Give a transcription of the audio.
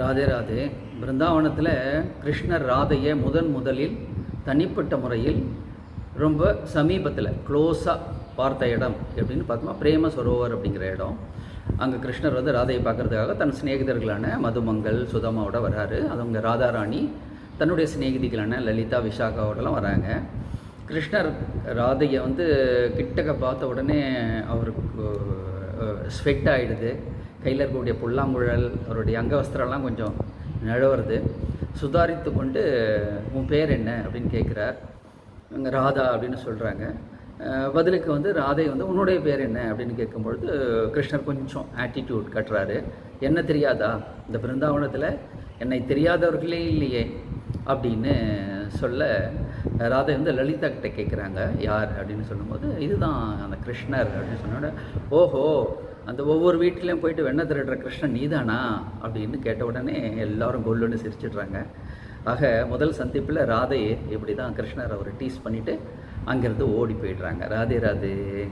ராதே ராதே. பிருந்தாவனத்தில் கிருஷ்ணர் ராதையை முதன் முதலில் தனிப்பட்ட முறையில் ரொம்ப சமீபத்தில் க்ளோஸாக பார்த்த இடம் எப்படின்னு பார்த்தோம்னா பிரேம சரோவர் அப்படிங்கிற இடம். அங்கே கிருஷ்ணர் வந்து ராதையை பார்க்கறதுக்காக தன் சிநேகிதர்களான மதுமங்கள் சுதாமாவோட வராரு. அவங்க ராதாராணி தன்னுடைய சிநேகிதிகளான லலிதா விஷாகாவோடலாம் வராங்க. கிருஷ்ணர் ராதையை வந்து கிட்டக்க பார்த்த உடனே அவருக்கு ஸ்வெட் ஆகிடுது கையில் இருக்கக்கூடிய புல்லாங்குழல் அவருடைய அங்கவஸ்திரம்லாம் கொஞ்சம் நழுவுறது. சுதாரித்து கொண்டு உன் பேர் என்ன? அப்படின்னு கேட்குறார். ராதா அப்படின்னு சொல்கிறாங்க பதிலுக்கு வந்து ராதை வந்து உன்னுடைய பேர் என்ன? அப்படின்னு கேட்கும்பொழுது கிருஷ்ணர் கொஞ்சம் ஆட்டிடியூட் கட்டுறாரு. என்ன தெரியாதா? இந்த பிருந்தாவனத்தில் என்னை தெரியாதவர்களே இல்லையே அப்படின்னு சொல்ல ராதை வந்து லலிதா கிட்ட கேட்குறாங்க யார்? அப்படின்னு சொல்லும்போது இதுதான் அந்த கிருஷ்ணர். அப்படின்னு சொன்னோட ஓஹோ அந்த ஒவ்வொரு வீட்டிலையும் போயிட்டு வெண்ணை திருடுற கிருஷ்ணன் நீதானா? அப்படின்னு கேட்ட உடனே எல்லாரும் கொல்லுன்னு சிரிச்சிடுறாங்க. ஆக முதல் சந்திப்பில் ராதை இப்படி தான் கிருஷ்ணர் அவர் டீஸ் பண்ணிவிட்டு அங்கேருந்து ஓடி போயிடுறாங்க. ராதே ராதே.